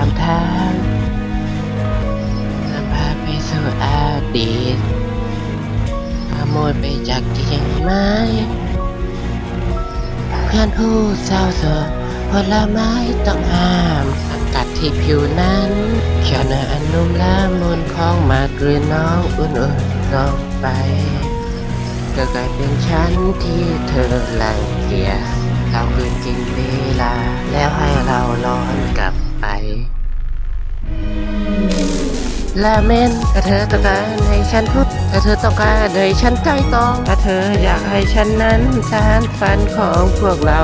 ามทางนำพาไปสู่อดีตขโมยไปจากเชียงไม้เพื่อนผู้เศร้าโศกผลไม้ต้องห้ามสักัดที่ผิวนั้นเขียวเนื้ออันนุ่มละมุนคล้องมากหรือน้องอุ่นๆลองไปก็กลายเป็นฉันที่เธอรังเกียจ เราคืนกินเวลา แล้วให้เราร้อนกลับไปลาเมนถ้าเธอต้องการให้ฉันพูดถ้าเธอต้องการให้ฉันใจตอง ถ้าเธออยากให้ฉันนั้นสานฝันของพวกเรา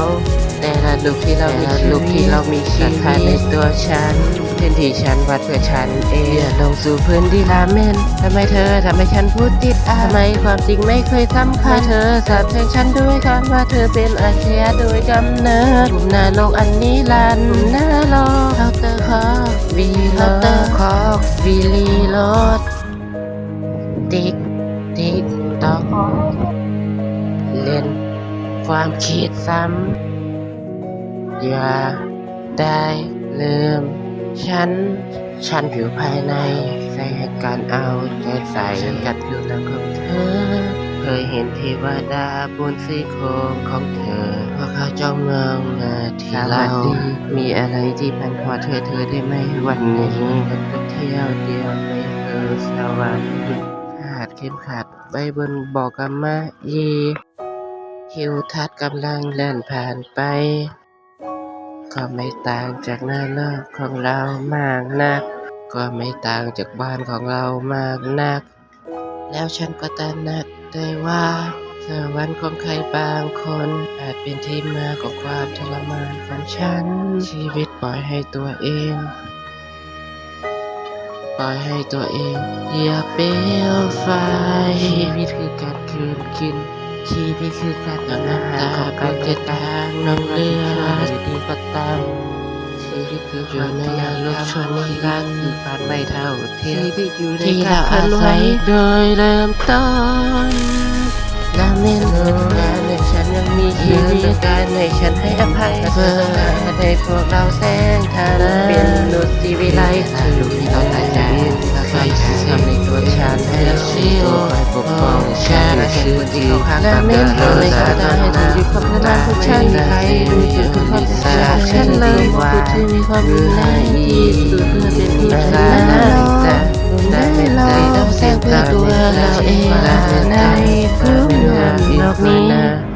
แต่ละลูกที่เรามีลูกที่เรามีชีวิตในตัวฉัน พื้นที่ฉันวัดเพื่อฉันเองลงสู่พื้นที่ลาเมนทำไมเธอทำให้ฉันพูดติดอะทำไมความจริงไม่เคยสำคัญเธอสาบแช่งฉันด้วยคำว่าเธอเป็นอาชญาโดยกำเนิดหน้าโลกอันนี้ลันหน้าโลกเคาน์เตอร์คอวีเคาน์เตอร์คอวีลีรดติ๊กติ๊กตอกเล่นความคิดซ้ำอย่าได้ลืม ฉัน ฉันอยู่ภายในแสงการเอาใจใส่ฉันกัดอยู่แล้วของเธอ เคยเห็นเทวดาบนซี่โครงของเธอพวกเขาจ้องมองมาที่เรามีอะไรที่พันพอเธอเธอได้ไหมวันนี้มันก็เที่ยวเดียวในเธอสวรรค์ขาดเข้มขัดใบบนบอกกันมาอีทิวทัศน์กำลังเล่นผ่านไป ก็ไม่ต่างจากหน้าโลกของเรามากนัก ก็ไม่ต่างจากบ้านของเรามากนัก แล้วฉันก็ตระหนักได้ว่า สวรรค์ของใครบางคนอาจเป็นที่มาของความทรมานของฉัน ชีวิตปล่อยให้ตัวเอง ปล่อยให้ตัวเองอย่าเปลวไฟชีวิตคือการคืนกิน ชีวิตคือการนำน้ำตาเป็นเส้นทางน้ำเลือดดีก็ตามชีวิตคืออยู่ในยามลบชนนิรันดร์คือผ่านไม่เท่าเทียมชีวิตอยู่ในการอาศัยโดยเริ่มต้นและไม่รู้การในฉันยังมีชีวิตการในฉันให้อภัยเพื่อให้พวกเราแสงทางเป็นนุษย์ชีวิไลถ้าลูกที่ต้องตัดใชื่อที่และไม่เคยสาให้ถึงยุคความพลังของฉันใครรู้จุดความสาฉันเลยว่าที่มีความรุนแรงที่สุดเพื่อเป็นที่ฉันนั้นแต่ไม่เราต้องแสงเพื่อตัวเราเองในพื้นโลกนี้